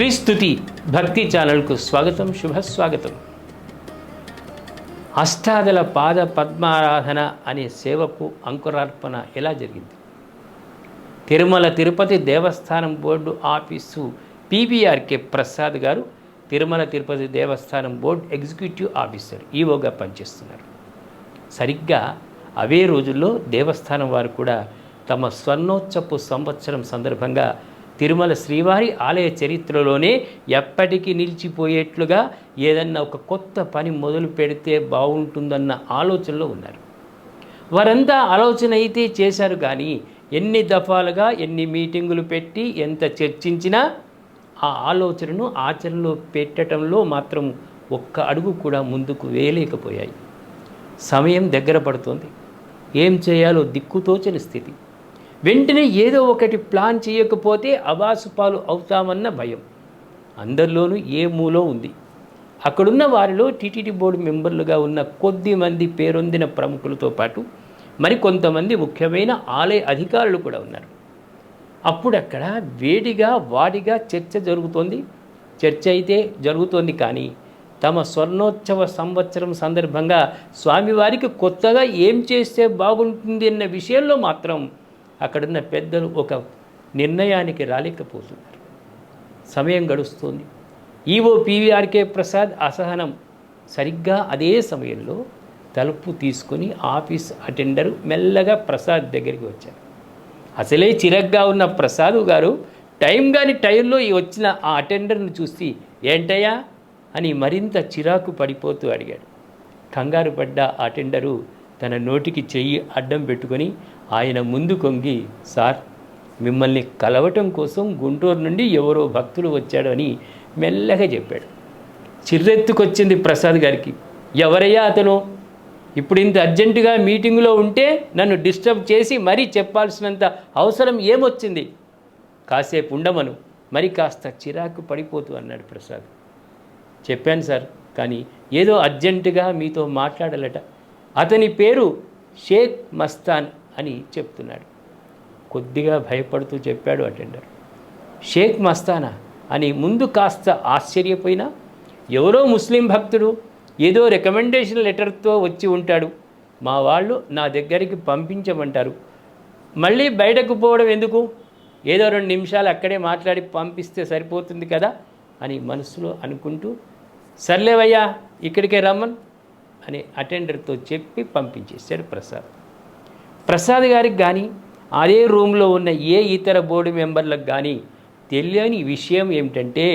శ్రీస్తుతి భక్తి ఛానల్కు స్వాగతం శుభస్వాగతం అష్టాదల పాద పద్మారాధన అనే సేవకు అంకురార్పణ ఎలా జరిగింది? తిరుమల తిరుపతి దేవస్థానం బోర్డు ఆఫీసు పీబీఆర్కే ప్రసాద్ గారు తిరుమల తిరుపతి దేవస్థానం బోర్డు ఎగ్జిక్యూటివ్ ఆఫీసర్ ఈవోగా పనిచేస్తున్నారు. సరిగ్గా అవే రోజుల్లో దేవస్థానం వారు కూడా తమ స్వర్ణోత్సపు సంవత్సరం సందర్భంగా తిరుమల శ్రీవారి ఆలయ చరిత్రలోనే ఎప్పటికీ నిలిచిపోయేట్లుగా ఏదన్నా ఒక కొత్త పని మొదలు పెడితే బాగుంటుందన్న ఆలోచనలో ఉన్నారు. వారంతా ఆలోచన అయితే చేశారు కానీ ఎన్ని దఫాలుగా ఎన్ని మీటింగులు పెట్టి ఎంత చర్చించినా ఆ ఆలోచనను ఆచరణలో పెట్టడంలో మాత్రం ఒక్క అడుగు కూడా ముందుకు వేయలేకపోయాయి. సమయం దగ్గర పడుతోంది. ఏం చేయాలో దిక్కుతోచని స్థితి. వెంటనే ఏదో ఒకటి ప్లాన్ చేయకపోతే అవాసుపాలు అవుతామన్న భయం. అందరిలోనూ ఏ మూలో ఉంది? అక్కడున్న వారిలో టీటీడీ బోర్డు మెంబర్లుగా ఉన్న కొద్ది మంది పేరొందిన ప్రముఖులతో పాటు మరి కొంతమంది ముఖ్యమైన ఆలయ అధికారులు కూడా ఉన్నారు. అప్పుడక్కడ వేడిగా వాడిగా చర్చ జరుగుతోంది. చర్చ అయితే జరుగుతోంది కానీ తమ స్వర్ణోత్సవ సంవత్సరం సందర్భంగా స్వామివారికి కొత్తగా ఏం చేస్తే బాగుంటుంది అన్న విషయంలో మాత్రం అక్కడున్న పెద్దలు ఒక నిర్ణయానికి రాలేకపోతున్నారు. సమయం గడుస్తుంది. ఈవో పీవీఆర్కే ప్రసాద్ అసహనం. సరిగ్గా అదే సమయంలో తలుపు తీసుకొని ఆఫీస్ అటెండరు మెల్లగా ప్రసాద్ దగ్గరికి వచ్చారు. అసలే చిరగ్గా ఉన్న ప్రసాద్ గారు టైం కాని టైంలో వచ్చిన ఆ అటెండర్ను చూసి ఏంటయ్యా? అని మరింత చిరాకు పడిపోతూ అడిగాడు. కంగారు పడ్డ అటెండరు తన నోటికి చెయ్యి అడ్డం పెట్టుకొని ఆయన ముందు కొంగి సార్ మిమ్మల్ని కలవటం కోసం గుంటూరు నుండి ఎవరో భక్తుడు వచ్చాడు అని మెల్లగా చెప్పాడు. చిర్రెత్తుకొచ్చింది ప్రసాద్ గారికి. ఎవరయ్యా అతను? ఇప్పుడు ఇంత అర్జెంటుగా మీటింగులో ఉంటే నన్ను డిస్టర్బ్ చేసి మరీ చెప్పాల్సినంత అవసరం ఏమొచ్చింది? కాసేపు ఉండమను. మరి కాస్త చిరాకు పడిపోతూ అన్నాడు ప్రసాద్. చెప్పాను సార్ కానీ ఏదో అర్జెంటుగా మీతో మాట్లాడాలట. అతని పేరు షేక్ మస్తాన్ అని చెప్తున్నాడు. కొద్దిగా భయపడుతూ చెప్పాడు అటెండర్. షేక్ మస్తానా? అని ముందు కాస్త ఆశ్చర్యపోయినా ఎవరో ముస్లిం భక్తుడు ఏదో రికమెండేషన్ లెటర్తో వచ్చి ఉంటాడు. మా వాళ్ళు నా దగ్గరికి పంపించమంటారు. మళ్ళీ బయటకు పోవడం ఎందుకు? ఏదో రెండు నిమిషాలు అక్కడే మాట్లాడి పంపిస్తే సరిపోతుంది కదా అని మనసులో అనుకుంటూ సర్లేవయ్యా ఇక్కడికే రమ్మన్. అని అటెండర్తో చెప్పి పంపించేశాడు ప్రసాద్. ప్రసాద్ గారికి కానీ అదే రూమ్లో ఉన్న ఏ ఇతర బోర్డు మెంబర్లకు కానీ తెలియని విషయం ఏమిటంటే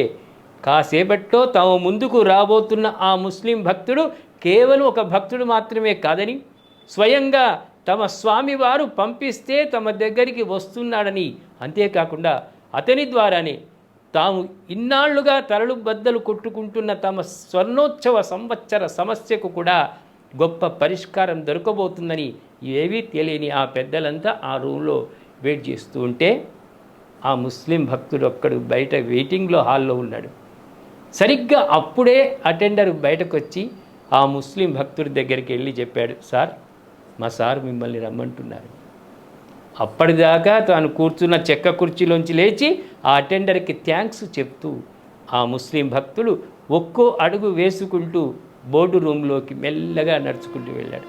కాసేపట్లో తమ ముందుకు రాబోతున్న ఆ ముస్లిం భక్తుడు కేవలం ఒక భక్తుడు మాత్రమే కాదని స్వయంగా తమ స్వామివారు పంపిస్తే తమ దగ్గరికి వస్తున్నాడని అంతేకాకుండా అతని ద్వారానే తాము ఇన్నాళ్ళుగా తరలు బద్దలు కొట్టుకుంటున్న తమ స్వర్ణోత్సవ సంవత్సర సమస్యకు కూడా గొప్ప పరిష్కారం దొరకబోతుందని ఏవీ తెలియని ఆ పెద్దలంతా ఆ రూమ్లో వెయిట్ చేస్తూ ఉంటే ఆ ముస్లిం భక్తుడు ఒక్కడు బయట వెయిటింగ్లో హాల్లో ఉన్నాడు. సరిగ్గా అప్పుడే అటెండర్ బయటకు వచ్చి ఆ ముస్లిం భక్తుడి దగ్గరికి వెళ్ళి చెప్పాడు సార్ మా సార్ మిమ్మల్ని రమ్మంటున్నారు. అప్పటిదాకా తాను కూర్చున్న చెక్క కుర్చీలోంచి లేచి ఆ అటెండర్కి థ్యాంక్స్ చెప్తూ ఆ ముస్లిం భక్తులు ఒక్కో అడుగు వేసుకుంటూ బోర్డు రూమ్లోకి మెల్లగా నడుచుకుంటూ వెళ్ళాడు.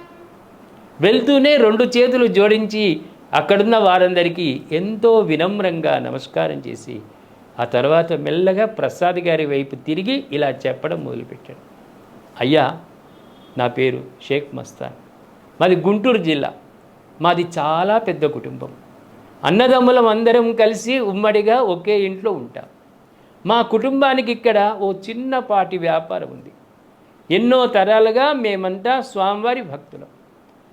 వెళ్తూనే రెండు చేతులు జోడించి అక్కడున్న వారందరికీ ఎంతో వినమ్రంగా నమస్కారం చేసి ఆ తర్వాత మెల్లగా ప్రసాద్ గారి వైపు తిరిగి ఇలా చెప్పడం మొదలుపెట్టాడు. అయ్యా నా పేరు షేక్ మస్తాన్. మాది గుంటూరు జిల్లా. మాది చాలా పెద్ద కుటుంబం. అన్నదమ్ములం అందరం కలిసి ఉమ్మడిగా ఒకే ఇంట్లో ఉంటాం. మా కుటుంబానికి ఇక్కడ ఓ చిన్నపాటి వ్యాపారం ఉంది. ఎన్నో తరాలుగా మేమంతా స్వామివారి భక్తులం.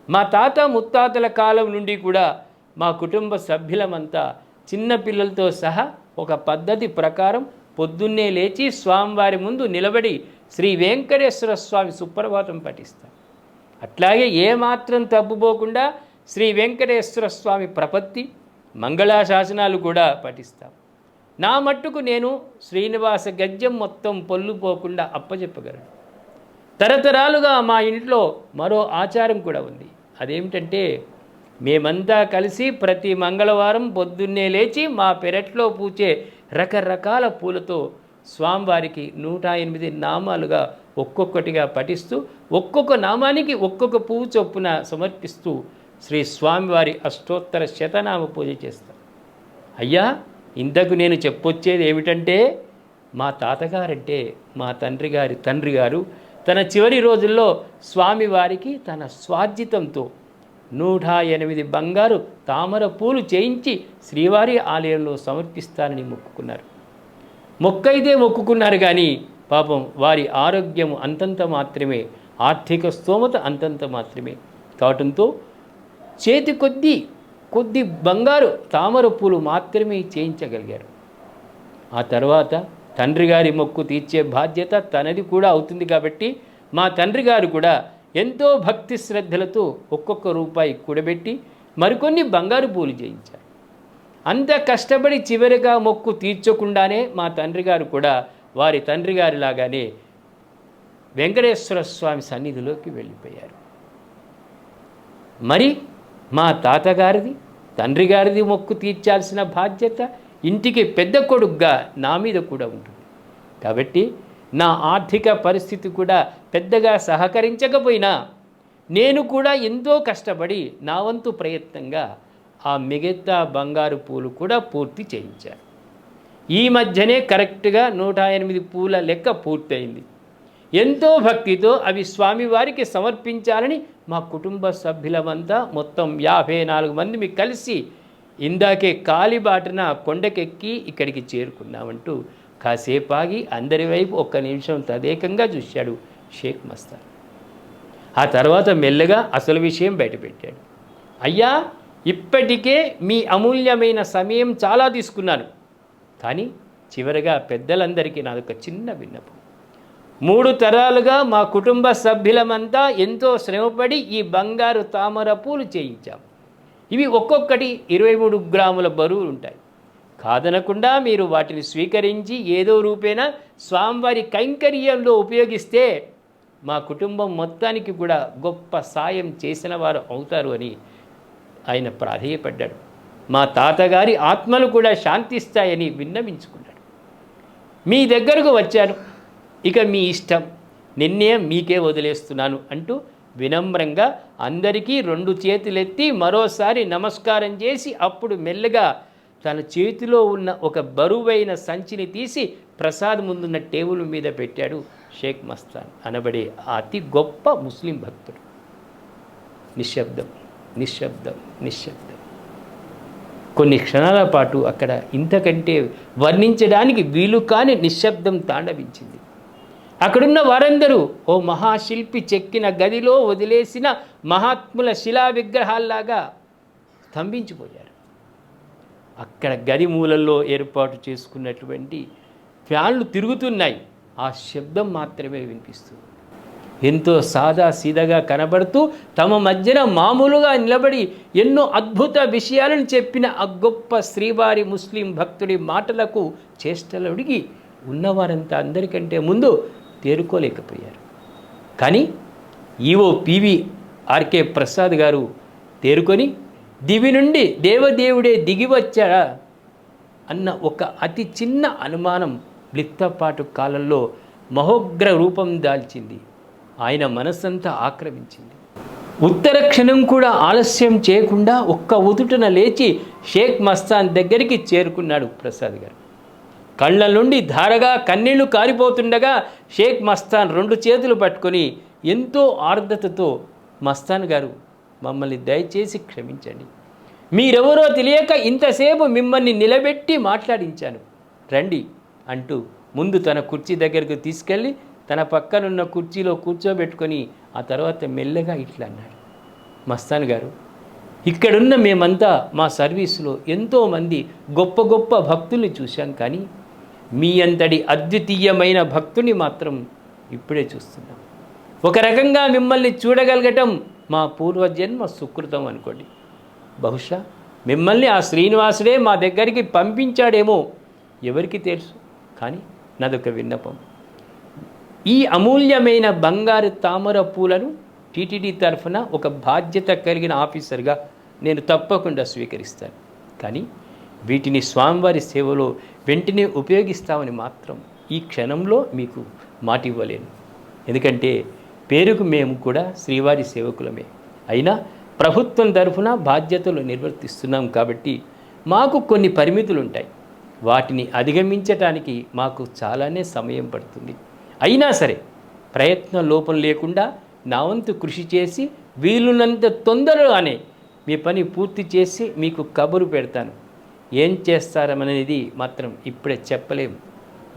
మా తాత ముత్తాతల కాలం నుండి కూడా మా కుటుంబ సభ్యులమంతా చిన్నపిల్లలతో సహా ఒక పద్ధతి ప్రకారం పొద్దున్నే లేచి స్వామివారి ముందు నిలబడి శ్రీ వెంకటేశ్వర స్వామి సుప్రభాతం పఠిస్తాం. అట్లాగే ఏమాత్రం తప్పుపోకుండా శ్రీ వెంకటేశ్వర స్వామి ప్రపత్తి మంగళాశాసనాలు కూడా పఠిస్తాం నా మట్టుకు నేను శ్రీనివాస గద్యం మొత్తం పొల్లుపోకుండా అప్పచెప్పగలను తరతరాలుగా మా ఇంట్లో మరో ఆచారం కూడా ఉంది. అదేమిటంటే మేమంతా కలిసి ప్రతి మంగళవారం పొద్దున్నే లేచి మా పెరట్లో పూచే రకరకాల పూలతో స్వామివారికి నూట ఎనిమిది నామాలుగా ఒక్కొక్కటిగా పఠిస్తూ ఒక్కొక్క నామానికి ఒక్కొక్క పువ్వు చొప్పున సమర్పిస్తూ శ్రీ స్వామివారి అష్టోత్తర శతనామ పూజ చేస్తారు. అయ్యా ఇంతకు నేను చెప్పొచ్చేది ఏమిటంటే మా తాతగారంటే మా తండ్రి గారి తండ్రి గారు తన చివరి రోజుల్లో స్వామివారికి తన స్వార్జితంతో నూట ఎనిమిది బంగారు తామర పూలు చేయించి శ్రీవారి ఆలయంలో సమర్పిస్తానని మొక్కుకున్నారు. మొక్కైతే మొక్కుకున్నారు కానీ పాపం వారి ఆరోగ్యం అంతంత మాత్రమే ఆర్థిక స్తోమత అంతంత మాత్రమే. కావటంతో చేతి కొద్ది కొద్ది బంగారు తామర పూలు మాత్రమే చేయించగలిగారు. ఆ తర్వాత తండ్రి గారి మొక్కు తీర్చే బాధ్యత తనది కూడా అవుతుంది కాబట్టి మా తండ్రి గారు కూడా ఎంతో భక్తి శ్రద్ధలతో ఒక్కొక్క రూపాయి కూడబెట్టి మరికొన్ని బంగారు పూలు చేయించారు. అంత కష్టపడి చివరిగా మొక్కు తీర్చకుండానే మా తండ్రి గారు కూడా వారి తండ్రి గారిలాగానే వెంకటేశ్వర స్వామి సన్నిధిలోకి వెళ్ళిపోయారు. మరి మా తాతగారిది తండ్రి గారిది మొక్కు తీర్చాల్సిన బాధ్యత ఇంటికి పెద్ద కొడుగ్గా నా మీద కూడా ఉంటుంది. కాబట్టి నా ఆర్థిక పరిస్థితి కూడా పెద్దగా సహకరించకపోయినా నేను కూడా ఎంతో కష్టపడి నా వంతు ప్రయత్నంగా ఆ మిగతా బంగారు పూలు కూడా పూర్తి చేయించాను. ఈ మధ్యనే కరెక్ట్గా నూట ఎనిమిది పూల లెక్క పూర్తయింది. ఎంతో భక్తితో అవి స్వామివారికి సమర్పించాలని మా కుటుంబ సభ్యులమంతా మొత్తం యాభై నాలుగు మంది మీకు కలిసి ఇందాకే కాలిబాటన కొండకెక్కి ఇక్కడికి చేరుకున్నామంటూ కాసేపు ఆగి అందరి వైపు ఒక్క నిమిషం తదేకంగా చూశాడు షేక్ మస్తాన్. ఆ తర్వాత మెల్లగా అసలు విషయం బయటపెట్టాడు. అయ్యా ఇప్పటికే మీ అమూల్యమైన సమయం చాలా తీసుకున్నాను. కానీ చివరగా పెద్దలందరికీ నాదొక చిన్న విన్నపం. మూడు తరాలుగా మా కుటుంబ సభ్యులమంతా ఎంతో శ్రమపడి ఈ బంగారు తామర పూలు చేయించాం. ఇవి ఒక్కొక్కటి ఇరవై మూడు గ్రాముల బరువులు ఉంటాయి. కాదనకుండా మీరు వాటిని స్వీకరించి ఏదో రూపేణ స్వామివారి కైంకర్యంలో ఉపయోగిస్తే మా కుటుంబం మొత్తానికి కూడా గొప్ప సాయం చేసిన వారు అవుతారు అని ఆయన ప్రాధేయపడ్డాడు. మా తాతగారి ఆత్మలు కూడా శాంతిస్తాయని విన్నవించుకున్నాడు. మీ దగ్గరకు వచ్చాను. ఇక మీ ఇష్టం. నిన్నే మీకే వదిలేస్తున్నాను అంటూ వినమ్రంగా అందరికీ రెండు చేతులెత్తి మరోసారి నమస్కారం చేసి అప్పుడు మెల్లగా తన చేతిలో ఉన్న ఒక బరువైన సంచిని తీసి ప్రసాద్ ముందున్న టేబుల్ మీద పెట్టాడు షేక్ మస్తాన్. అనబడే అతి గొప్ప ముస్లిం భక్తుడు. నిశ్శబ్దం నిశ్శబ్దం నిశ్శబ్దం. కొన్ని క్షణాల పాటు అక్కడ ఇంతకంటే వర్ణించడానికి వీలు కాని నిశ్శబ్దం తాండవించింది. అక్కడున్న వారందరూ ఓ మహాశిల్పి చెక్కిన గదిలో వదిలేసిన మహాత్ముల శిలా విగ్రహాల్లాగా స్తంభించిపోయారు. అక్కడ గది మూలల్లో ఏర్పాటు చేసుకున్నటువంటి ఫ్యాన్లు తిరుగుతున్నాయి. ఆ శబ్దం మాత్రమే వినిపిస్తుంది. ఎంతో సాదా సీదాగా కనబడుతూ తమ మధ్యన మామూలుగా నిలబడి ఎన్నో అద్భుత విషయాలను చెప్పిన ఆ గొప్ప శ్రీవారి ముస్లిం భక్తుడి మాటలకు చేష్టలుడిగి ఉన్నవారంతా అందరికంటే ముందు తేరుకోలేకపోయారు. కానీ ఈవో పివి ఆర్కే ప్రసాద్ గారు తేరుకొని దివి నుండి దేవదేవుడే దిగివచ్చాడా అన్న ఒక అతి చిన్న అనుమానం బ్లిత్తపాటు కాలంలో మహోగ్ర రూపం దాల్చింది. ఆయన మనస్సంతా ఆక్రమించింది. ఉత్తర క్షణం కూడా ఆలస్యం చేయకుండా ఒక్క ఉదుటన లేచి షేక్ మస్తాన్ దగ్గరికి చేరుకున్నాడు ప్రసాద్ గారు. కళ్ళ నుండి ధారగా కన్నీళ్ళు కారిపోతుండగా షేక్ మస్తాన్ రెండు చేతులు పట్టుకొని ఎంతో ఆర్ద్రతతో మస్తాన్ గారు మమ్మల్ని దయచేసి క్షమించండి. మీరెవరో తెలియక ఇంతసేపు మిమ్మల్ని నిలబెట్టి మాట్లాడించాను. రండి అంటూ ముందు తన కుర్చీ దగ్గరకు తీసుకెళ్ళి తన పక్కనున్న కుర్చీలో కూర్చోబెట్టుకొని ఆ తర్వాత మెల్లగా ఇట్లా అన్నాడు. మస్తాన్ గారు ఇక్కడున్న మేమంతా మా సర్వీసులో ఎంతోమంది గొప్ప గొప్ప భక్తుల్ని చూశాం కానీ మీ అంతటి అద్వితీయమైన భక్తుని మాత్రం ఇప్పుడే చూస్తున్నాం. ఒక రకంగా మిమ్మల్ని చూడగలగటం మా పూర్వజన్మ సుకృతం అనుకోండి. బహుశా మిమ్మల్ని ఆ శ్రీనివాసుడే మా దగ్గరికి పంపించాడేమో ఎవరికి తెలుసు? కానీ నాదొక విన్నపం. ఈ అమూల్యమైన బంగారు తామర పూలను టీటీడీ తరఫున ఒక బాధ్యత కలిగిన ఆఫీసర్గా నేను తప్పకుండా స్వీకరిస్తాను. కానీ వీటిని స్వామివారి సేవలో వెంటనే ఉపయోగిస్తామని మాత్రం ఈ క్షణంలో మీకు మాట ఇవ్వలేను ఎందుకంటే పేరుకు మేము కూడా శ్రీవారి సేవకులమే. అయినా ప్రభుత్వం తరఫున బాధ్యతలు నిర్వర్తిస్తున్నాం కాబట్టి మాకు కొన్ని పరిమితులు ఉంటాయి వాటిని అధిగమించటానికి మాకు చాలానే సమయం పడుతుంది. అయినా సరే ప్రయత్న లోపం లేకుండా నా వంతు కృషి చేసి వీలున్నంత తొందరగానే మీ పని పూర్తి చేసి మీకు కబురు పెడతాను. ఏం చేస్తారనేది మాత్రం ఇప్పుడే చెప్పలేము.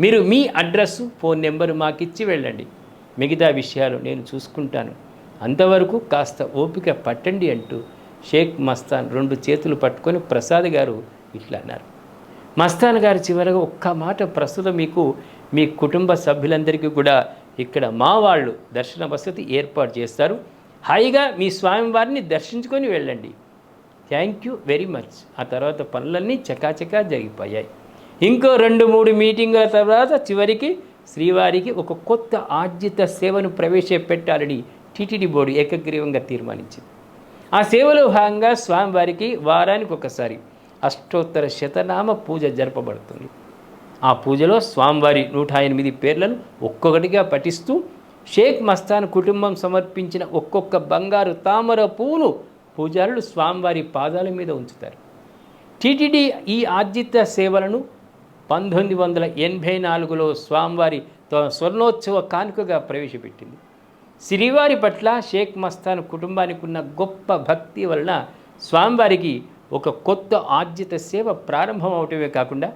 మీరు మీ అడ్రస్ ఫోన్ నెంబరు మాకు ఇచ్చి వెళ్ళండి. మిగతా విషయాలు నేను చూసుకుంటాను. అంతవరకు కాస్త ఓపిక పట్టండి అంటూ షేక్ మస్తాన్ రెండు చేతులు పట్టుకొని ప్రసాద్ గారు ఇట్లా అన్నారు. మస్తాన్ గారు చివరగా ఒక్క మాట ప్రస్తుతం మీకు మీ కుటుంబ సభ్యులందరికీ కూడా ఇక్కడ మా వాళ్ళు దర్శన వసతి ఏర్పాటు చేస్తారు. హాయిగా మీ స్వామివారిని దర్శించుకొని వెళ్ళండి. థ్యాంక్ యూ వెరీ మచ్ ఆ తర్వాత పనులన్నీ చకాచకా జరిగిపోయాయి. ఇంకో రెండు మూడు మీటింగుల తర్వాత చివరికి శ్రీవారికి ఒక కొత్త ఆర్జిత సేవను ప్రవేశపెట్టాలని టీటీడీ బోర్డు ఏకగ్రీవంగా తీర్మానించింది. ఆ సేవలో భాగంగా స్వామివారికి వారానికి ఒకసారి అష్టోత్తర శతనామ పూజ జరపబడుతుంది. ఆ పూజలో స్వామివారి నూట ఎనిమిది పేర్లను ఒక్కొక్కటిగా పఠిస్తూ షేక్ మస్తాన్ కుటుంబం సమర్పించిన ఒక్కొక్క బంగారు తామర పువ్వును పూజారులు స్వామివారి పాదాల మీద ఉంచుతారు. టీటీడీ ఈ ఆర్జిత సేవలను పంతొమ్మిది వందల ఎనభై నాలుగులో స్వామివారి స్వర్ణోత్సవ కానుకగా ప్రవేశపెట్టింది. శ్రీవారి పట్ల షేక్ మస్తాన్ కుటుంబానికి ఉన్న గొప్ప భక్తి వలన స్వామివారికి ఒక కొత్త ఆర్జిత సేవ ప్రారంభం అవటమే కాకుండా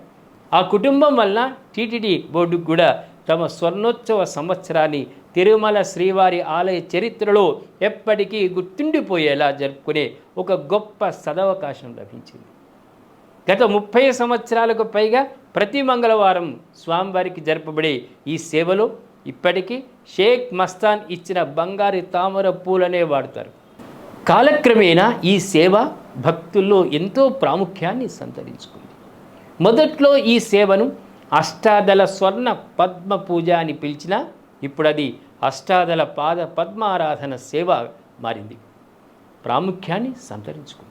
ఆ కుటుంబం వలన టీటీడీ బోర్డుకు కూడా తమ స్వర్ణోత్సవ సంవత్సరాన్ని తిరుమల శ్రీవారి ఆలయ చరిత్రలో ఎప్పటికీ గుర్తుండిపోయేలా జరుపుకునే ఒక గొప్ప సదవకాశం లభించింది. గత ముప్పై సంవత్సరాలకు పైగా ప్రతి మంగళవారం స్వామివారికి జరపబడే ఈ సేవలో ఇప్పటికీ షేక్ మస్తాన్ ఇచ్చిన బంగారు తామర పూలనే వాడతారు. కాలక్రమేణా ఈ సేవ భక్తుల్లో ఎంతో ప్రాముఖ్యాన్ని సంతరించుకుంది. మొదట్లో ఈ సేవను అష్టాదల స్వర్ణ పద్మ పూజ అని పిలిచినా ఇప్పుడు అది అష్టాదల పాద పద్మారాధన సేవ మారింది. ప్రాముఖ్యాన్ని సంతరించుకుంది.